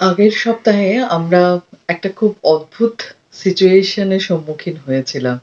আগের সপ্তাহে আমরা একটা খুব অদ্ভুত সিচুয়েশন এর সম্মুখীন হয়েছিলাম।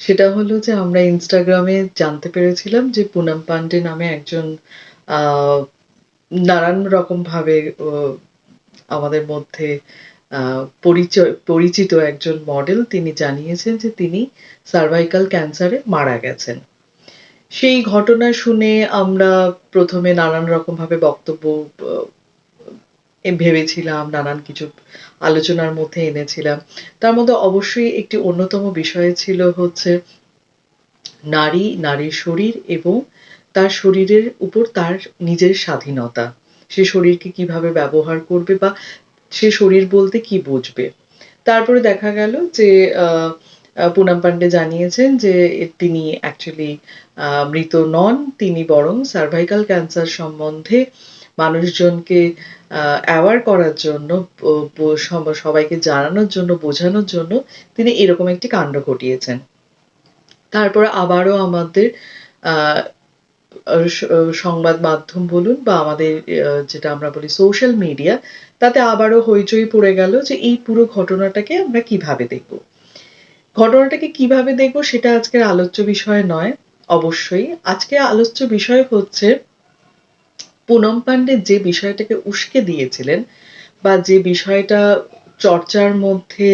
সেটা হলো যে আমরা ইনস্টাগ্রামে জানতে পেরেছিলাম যে পুনাম পান্ডে নামে একজন নানান রকমভাবে আমাদের মধ্যে পরিচয়, পরিচিত একজন মডেল তিনি জানিয়েছেন যে তিনি সার্ভাইকাল ক্যান্সারে মারা গেছেন। সেই ঘটনা শুনে আমরা ১ম এ নানান রকমভাবে বক্তব্য ভেবেছিলাম, নানান কিছু আলোচনার মধ্যে এনেছিলাম। তার মধ্যে অবশ্যই একটি অন্যতম বিষয় ছিল হচ্ছে নারী, নারীর শরীর এবং তার শরীরের উপর তার নিজের স্বাধীনতা। সে শরীরকে কীভাবে ব্যবহার করবে বা সে শরীর বলতে কি বুঝবে। তারপরে দেখা গেল যে পুনাম পান্ডে জানিয়েছেন যে তিনি অ্যাকচুয়ালি মৃত নন। তিনি বরং সার্ভাইকাল ক্যান্সার সম্বন্ধে মানুষজনকে অ্যাওয়ার করার জন্য সবাইকে জানানোর জন্য, বোঝানোর জন্য তিনি এরকম একটি কাণ্ড ঘটিয়েছেন। তারপর আবারও আমাদের সংবাদ মাধ্যম বলুন বা আমাদের যেটা আমরা বলি সোশ্যাল মিডিয়া তাতে আবারও হইচই পড়ে গেল যে এই পুরো ঘটনাটাকে আমরা কীভাবে দেখব। ঘটনাটাকে কীভাবে দেখব সেটা আজকের আলোচ্য বিষয় নয় অবশ্যই। আজকে আলোচ্য বিষয় হচ্ছে পুনম পান্ডে যে বিষয়টাকে উস্কে দিয়েছিলেন বা যে বিষয়টা চর্চার মধ্যে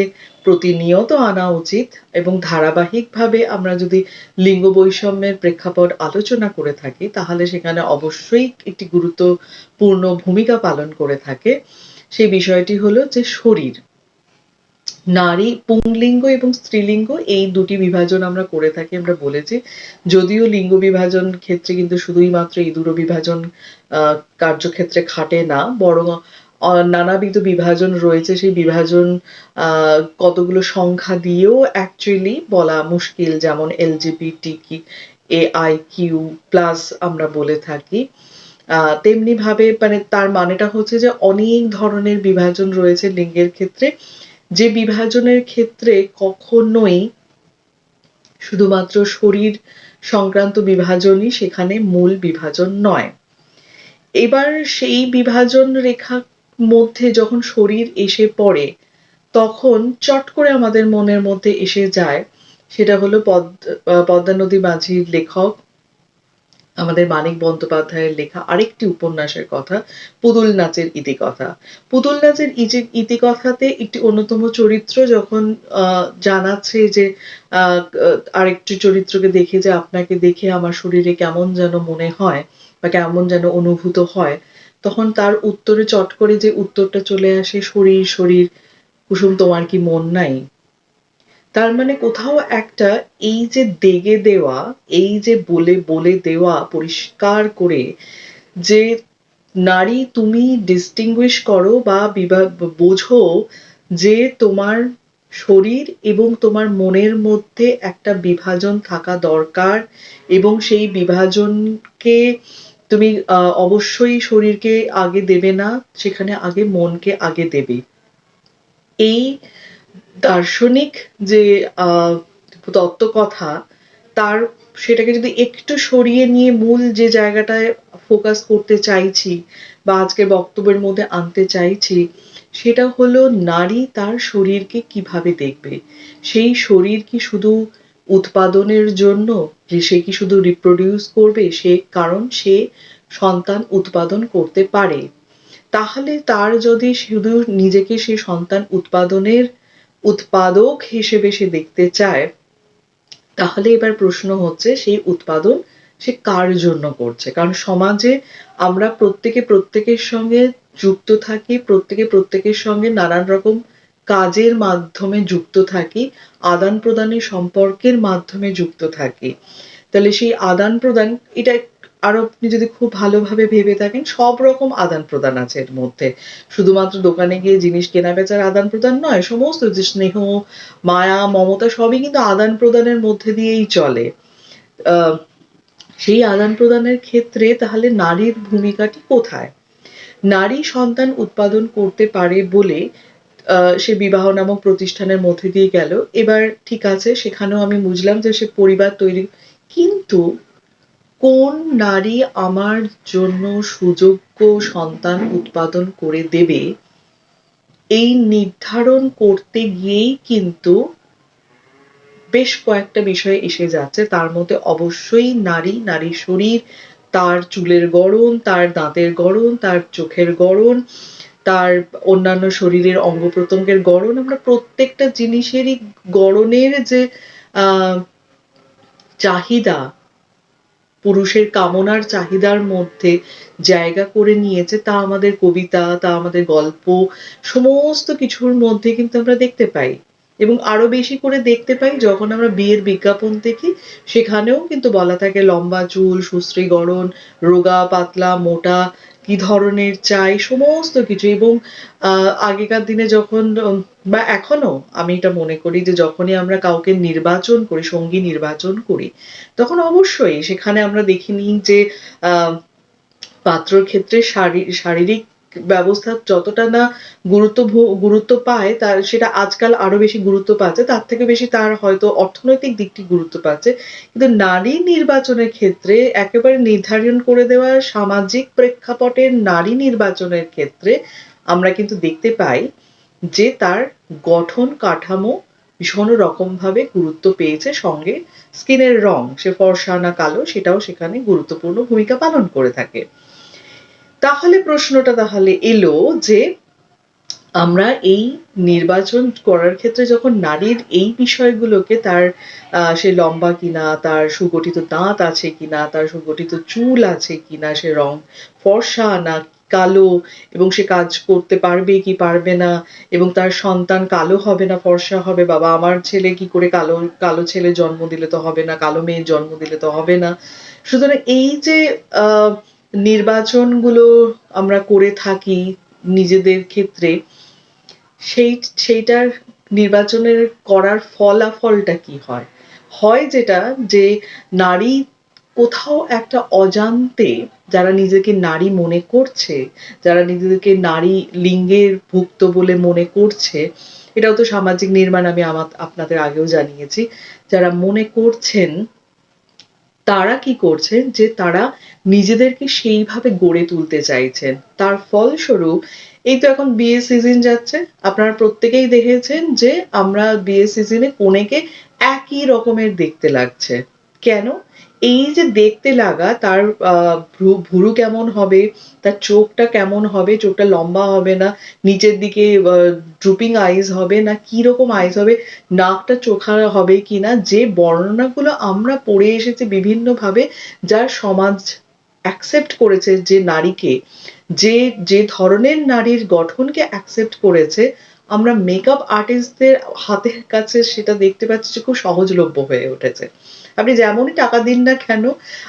প্রতিনিয়ত আনা উচিত এবং ধারাবাহিকভাবে আমরা যদি লিঙ্গ বৈষম্যের প্রেক্ষাপট আলোচনা করে থাকি, তাহলে সেখানে অবশ্যই একটি গুরুত্বপূর্ণ ভূমিকা পালন করে থাকে। সেই বিষয়টি হলো যে শরীর। নারী, পুংলিঙ্গ এবং স্ত্রীলিঙ্গ, এই দুটি বিভাজন আমরা করে থাকি, আমরা বলেছি। যদিও লিঙ্গ বিভাজন ক্ষেত্রে কিন্তু শুধুই মাত্র এই দুটো বিভাজন কার্যক্ষেত্রে খাটে না, বরং নানাবিধ বিভাজন রয়েছে সেই বিভাজন কতগুলো সংখ্যা দিয়েও অ্যাকচুয়ালি বলা মুশকিল, যেমন এলজপি এ আই কিউ প্লাস আমরা বলে থাকি। তেমনিভাবে মানে তার মানেটা হচ্ছে যে অনেক ধরনের বিভাজন রয়েছে লিঙ্গের ক্ষেত্রে। যে বিভাজনের ক্ষেত্রে কখনোই শুধুমাত্র শরীর সংক্রান্ত বিভাজনই সেখানে মূল বিভাজন নয়। এবার সেই বিভাজন রেখার মধ্যে যখন শরীর এসে পড়ে, তখন চট করে আমাদের মনের মধ্যে এসে যায়, সেটা হলো পদ আ পদ্মা নদী মাঝির লেখক আমাদের মানিক বন্দ্যোপাধ্যায়ের লেখা আরেকটি উপন্যাসের কথা 'পুতুল নাচের ইতিকথা'। 'পুতুল নাচের ইতিকথাতে একটি অন্যতম চরিত্র যখন জানাচ্ছে যে আরেকটি চরিত্রকে দেখে যে আপনাকে দেখে আমার শরীরে কেমন যেন মনে হয় বা কেমন যেন অনুভূত হয়। তখন তার উত্তরে চট করে যে উত্তরটা চলে আসে শরীর, শরীর কুসুম তোমার কি মন নাই? তার মানে কোথাও একটা এই যে দেগে দেওয়া, এই যে বলে, বলে দেওয়া পরিষ্কার করে যে নারী তুমি distinguish করো বা বিভা বোঝো যে তোমার শরীর এবং তোমার মনের মধ্যে একটা বিভাজন থাকা দরকার এবং সেই বিভাজনকে তুমি অবশ্যই শরীরকে আগে দেবে না, সেখানে আগে মনকে আগে দেবে। এই দার্শনিক যে তত্ত্বকথা, তার সেটাকে যদি একটু সরিয়ে নিয়ে মূল যে জায়গাটায় ফোকাস করতে চাইছি বা আজকের বক্তব্যের মধ্যে আনতে চাইছি, সেটা হলো নারী তার শরীরকে কীভাবে দেখবে। সেই শরীর কি শুধু উৎপাদনের জন্য যে সে কি শুধু রিপ্রোডিউস করবে সে, কারণ সে সন্তান উৎপাদন করতে পারে। তাহলে তার যদি শুধু নিজেকে সে সন্তান উৎপাদনের উৎপাদক হিসেবে সে দেখতে চায় তাহলে এবার প্রশ্ন হচ্ছে সেই উৎপাদন সে কার জন্য করছে? কারণ সমাজে আমরা প্রত্যেকে প্রত্যেকের সঙ্গে যুক্ত থাকি, প্রত্যেকে প্রত্যেকের সঙ্গে নানান রকম কাজের মাধ্যমে যুক্ত থাকি, আদান-প্রদানের সম্পর্কের মাধ্যমে যুক্ত থাকি। তাহলে সেই আদান-প্রদান এটা আরও আপনি যদি খুব ভালোভাবে ভেবে থাকেন সব রকম আদান-প্রদান আছে এর মধ্যে। শুধুমাত্র দোকানে গিয়ে জিনিস কেনা-বেচার আদান-প্রদান নয়, সমস্ত যে স্নেহ, মায়া, মমতা সবই কিন্তু আদান-প্রদানের মধ্যে দিয়েই চলে। সেই আদান-প্রদানের ক্ষেত্রে তাহলে নারীর ভূমিকাটি কোথায়? নারী সন্তান উৎপাদন করতে পারে বলে সে বিবাহ নামক প্রতিষ্ঠানের মধ্যে দিয়ে গেল। এবার ঠিক আছে সেখানেও আমি বুঝলাম যে সে পরিবার তৈরি কিন্তু কোন নারী আমার জন্য সুযোগ্য সন্তান উৎপাদন করে দেবে? এই নির্ধারণ করতে গিয়েই কিন্তু বেশ কয়েকটা বিষয় এসে যাচ্ছে। তার মধ্যে অবশ্যই নারী, নারীর শরীর, তার চুলের গড়ন, তার দাঁতের গড়ন, তার চোখের গড়ন, তার অন্যান্য শরীরের অঙ্গ প্রত্যঙ্গের গড়ন। আমরা প্রত্যেকটা জিনিসেরই গড়নের যে চাহিদা পুরুষের কামনার চাহিদার মধ্যে জায়গা করে নিয়েছে। তা আমাদের কবিতা, তা আমাদের গল্প, সমস্ত কিছুর মধ্যে কিন্তু আমরা দেখতে পাই। এবং আরও বেশি করে দেখতে পাই যখন আমরা বিয়ের বিজ্ঞাপন দেখি, সেখানেও কিন্তু বলা থাকে লম্বা চুল সুশ্রী গড়ন রোগা, পাতলা, মোটা কি ধরনের চাই, সমস্ত কিছু। এবং আগেকার দিনে যখন বা এখনও আমি এটা মনে করি যে যখনই আমরা কাউকে নির্বাচন করি, সঙ্গী নির্বাচন করি, তখন অবশ্যই সেখানে আমরা দেখিনি যে পাত্রর ক্ষেত্রে শারীরিক ব্যবস্থা যতটা না গুরুত্ব গুরুত্ব পায়, তার সেটা আজকাল আরও বেশি গুরুত্ব পাচ্ছে, তার থেকে বেশি তার হয়তো অর্থনৈতিক দিকটি গুরুত্ব পাচ্ছে। কিন্তু নারী নির্বাচনের ক্ষেত্রে একেবারে নির্ধারণ করে দেওয়া সামাজিক প্রেক্ষাপটের নারী নির্বাচনের ক্ষেত্রে আমরা কিন্তু দেখতে পাই যে তার গঠন কাঠামো ভীষণ রকম ভাবে গুরুত্ব পেয়েছে, সঙ্গে স্কিনের রং, সে ফর্সা না কালো, সেটাও সেখানে গুরুত্বপূর্ণ ভূমিকা পালন করে থাকে। তাহলে প্রশ্নটা তাহলে এলো যে আমরা এই নির্বাচন করার ক্ষেত্রে যখন নারীর এই বিষয়গুলোকে তার সে লম্বা কিনা, তার সুগঠিত দাঁত আছে কিনা, তার সুগঠিত চুল আছে কিনা, সে রং ফর্সা না কালো এবং সে কাজ করতে পারবে কি পারবে না এবং তার সন্তান কালো হবে না, ফর্সা হবে, বাবা আমার ছেলে কি করে কালো কালো ছেলে জন্ম দিলে তো হবে না, কালো মেয়ে জন্ম দিলে তো হবে না। সুতরাং এই যে, আহ নির্বাচনগুলো আমরা করে থাকি নিজেদের ক্ষেত্রে, সেই, সেইটার নির্বাচনের করার ফলাফলটা কি হয়? হয় যেটা যে নারী কোথাও একটা অজান্তে যারা নিজেকে নারী মনে করছে, যারা নিজেদেরকে নারী লিঙ্গের ভুক্ত বলে মনে করছে, এটাও তো সামাজিক নির্মাণ আমি আমার আপনাদের আগেও জানিয়েছি, যারা মনে করছেন তারা কি করছেন? যে তারা নিজেদেরকে সেইভাবে গড়ে তুলতে চাইছেন। তার ফলস্বরূপ এই তো এখন বিয়ে সিজন যাচ্ছে। আপনারা প্রত্যেকেই দেখেছেন যে আমরা বিয়ে সিজনে কনেকে একই রকমের দেখতে লাগছে। কেন? এই যে দেখতে লাগা, তার ভুরু কেমন হবে, তার চোখটা কেমন হবে, চোখটা লম্বা হবে না, নিচের দিকে ড্রুপিং আইস হবে না, কি রকম আইস হবে, নাকটা চোখা হবে কি না, যে বর্ণনাগুলো আমরা পড়ে এসেছি বিভিন্নভাবে, যার সমাজ অ্যাকসেপ্ট করেছে যে নারীকে, যে যে ধরনের নারীর গঠনকে অ্যাকসেপ্ট করেছে আমরা মেকআপ আর্টিস্টদের হাতের কাছে সেটা দেখতে পাচ্ছি যে খুব সহজলভ্য হয়ে উঠেছে। আপনি যেমনই টাকা দিন না কেন,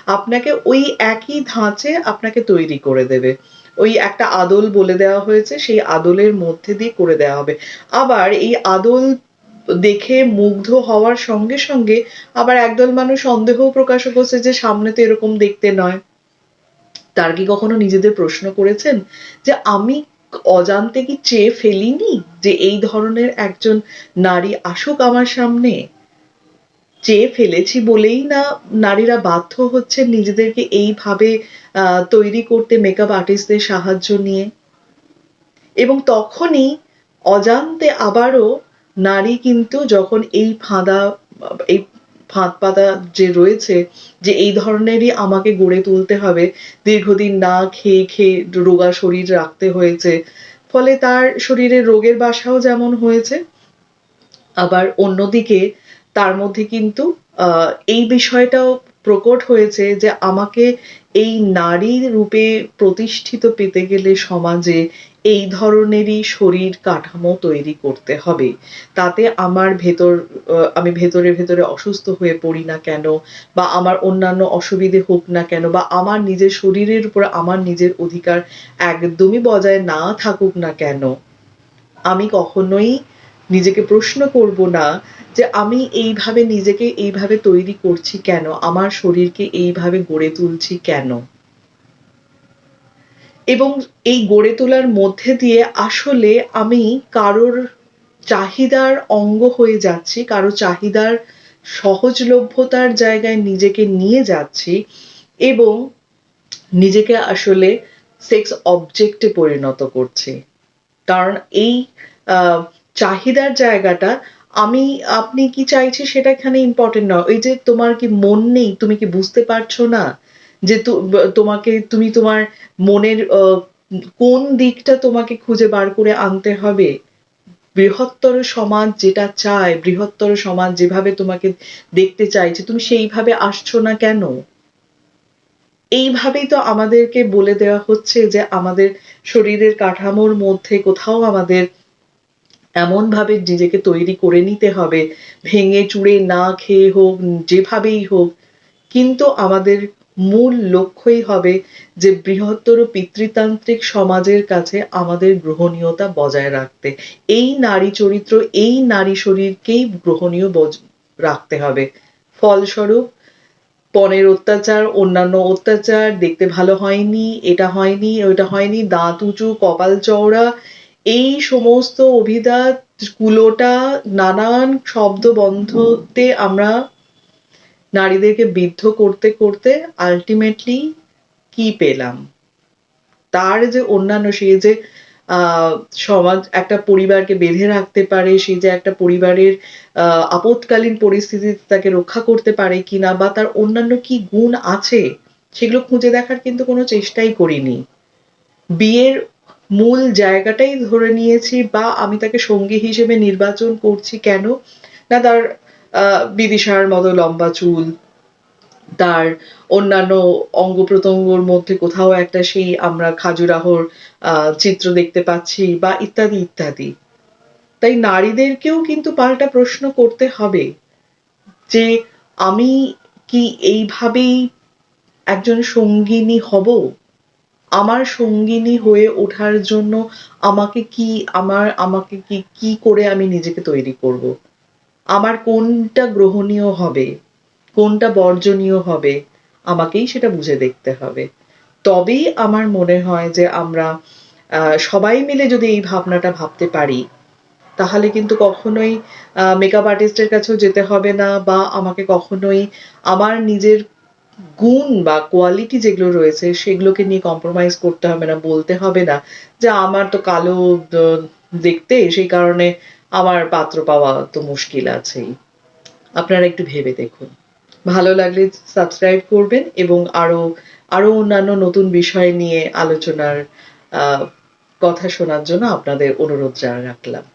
আপনাকে ওই একই ধাঁচে আপনাকে তৈরি করে দেবে। ওই একটা আদল বলে দেওয়া হয়েছে, সেই আদলের মধ্যে দিয়ে করে দেওয়া হবে। আবার এই আদল দেখে মুগ্ধ হওয়ার সঙ্গে সঙ্গে আবার একদল মানুষ সন্দেহ প্রকাশ করছে যে সামনে তো এরকম দেখতে নয়। তার কি কখনো নিজেদের প্রশ্ন করেছেন যে আমি অজান্তে কি চেয়ে ফেলিনি যে এই ধরনের একজন নারী আসুক আমার সামনে? চেয়ে ফেলেছি বলেই না নারীরা বাধ্য হচ্ছে নিজেদেরকে এইভাবে তৈরি করতে মেকআপ আর্টিস্টদের সাহায্য নিয়ে? এবং তখনই অজান্তে আবারও নারী কিন্তু যখন এই ফাঁদা, এই ফাঁদ পাতা যে রয়েছে, যে এই ধরনেরই আমাকে গড়ে তুলতে হবে, দীর্ঘদিন না খেয়ে খেয়ে রোগা শরীর রাখতে হয়েছে। ফলে তার শরীরে রোগের বাসাও যেমন হয়েছে, আবার অন্যদিকে তার মধ্যে কিন্তু এই বিষয়টাও প্রকট হয়েছে যে আমাকে এই নারী রূপে প্রতিষ্ঠিত পেতে গেলে সমাজে এই ধরনেরই শরীর কাঠামো তৈরি করতে হবে। তাতে আমার ভেতর আমি ভেতরে ভেতরে অসুস্থ হয়ে পড়ি না কেন? বা আমার অন্যান্য অসুবিধে হোক না কেন? বা আমার নিজের শরীরের উপর আমার নিজের অধিকার একদমই বজায় না থাকুক না কেন? আমি কখনোই নিজেকে প্রশ্ন করব না যে আমি এইভাবে নিজেকে এইভাবে তৈরি করছি কেন? আমার শরীরকে এইভাবে গড়ে তুলছি কেন? এবং এই গড়ে তোলার মধ্যে দিয়ে আসলে আমি কারোর চাহিদার অঙ্গ হয়ে যাচ্ছি, কারও চাহিদার সহজলভ্যতার জায়গায় নিজেকে নিয়ে যাচ্ছি এবং নিজেকে আসলে সেক্স অবজেক্টে পরিণত করছি। কারণ এই চাহিদার জায়গাটা আমি, আপনি কি চাইছি সেটা এখানে ইম্পর্টেন্ট নয়। ওই যে তোমার কি মন নেই, তুমি কি বুঝতে পারছ না? যে তোমাকে, তুমি তোমার মনের কোন দিকটা তোমাকে খুঁজে বার করে আনতে হবে? বৃহত্তর সমাজ যেটা চায়, বৃহত্তর সমাজ যেভাবে তোমাকে দেখতে চাইছে, তুমি সেইভাবে আসছো না কেন? এইভাবেই তো আমাদেরকে বলে দেওয়া হচ্ছে যে আমাদের শরীরের কাঠামোর মধ্যে কোথাও আমাদের এমন ভাবে নিজেকে তৈরি করে নিতে হবে, ভেঙে চুড়ে না খেয়ে হোক, যেভাবেই হোক। কিন্তু আমাদের মূল লক্ষ্যই হবে যে বৃহত্তর পিতৃতান্ত্রিক সমাজের কাছে আমাদের গ্রহণীয়তা বজায় রাখতে। এই নারী চরিত্র, এই নারী শরীরকেই গ্রহণীয় রাখতে হবে। ফলস্বরূপ, পণের অত্যাচার, অন্যান্য অত্যাচার, দেখতে ভালো হয়নি, এটা হয়নি, ওইটা হয়নি, দাঁত উঁচু, কপাল চওড়া, এই সমস্ত অভিধাত কুলোটা, নানান শব্দ বন্ধতে আমরা নারীদেরকে বিদ্ধ করতে করতে আলটিমেটলি কি পেলাম? তার যে অন্যান্য, সে যে সমাজ, একটা পরিবারকে বেঁধে রাখতে পারে, সে যে একটা পরিবারের আপৎকালীন পরিস্থিতিতে তাকে রক্ষা করতে পারে কিনা বা তার অন্যান্য কি গুণ আছে, সেগুলো খুঁজে দেখার কিন্তু কোনো চেষ্টাই করিনি। বিয়ের মূল জায়গাটাই ধরে নিয়েছি বা আমি তাকে সঙ্গী হিসেবে নির্বাচন করছি কেন? না, তার বিদিশার মতো লম্বা চুল, তার অন্যান্য অঙ্গ প্রত্যঙ্গর মধ্যে কোথাও একটা সেই আমরা খাজুরাহর চিত্র দেখতে পাচ্ছি বা ইত্যাদি ইত্যাদি। তাই নারীদেরকেও কিন্তু পাল্টা প্রশ্ন করতে হবে যে আমি কি এইভাবেই একজন সঙ্গিনী হব? আমার সঙ্গিনী হয়ে ওঠার জন্য আমাকে কি, আমার, আমাকে কি কি করে আমি নিজেকে তৈরি করব? আমার কোনটা গ্রহণীয় হবে, কোনটা বর্জনীয় হবে, আমাকেই সেটা বুঝে দেখতে হবে। তবেই আমার মনে হয় যে আমরা সবাই মিলে যদি এই ভাবনাটা ভাবতে পারি, তাহলে কিন্তু কখনোই মেকআপ আর্টিস্টের কাছেও যেতে হবে না বা আমাকে কখনোই আমার নিজের গুণ বা কোয়ালিটি যেগুলো রয়েছে সেগুলোকে নিয়ে কম্প্রোমাইজ করতে হবে না, বলতে হবে না যে আমার তো কালো দেখতে সেই কারণে আমার পাত্র পাওয়া তো মুশকিল আছেই। আপনারা একটু ভেবে দেখুন। ভালো লাগলে সাবস্ক্রাইব করবেন এবং আরও আরও অন্যান্য নতুন বিষয় নিয়ে আলোচনার কথা শোনার জন্য আপনাদের অনুরোধ জানা রাখলাম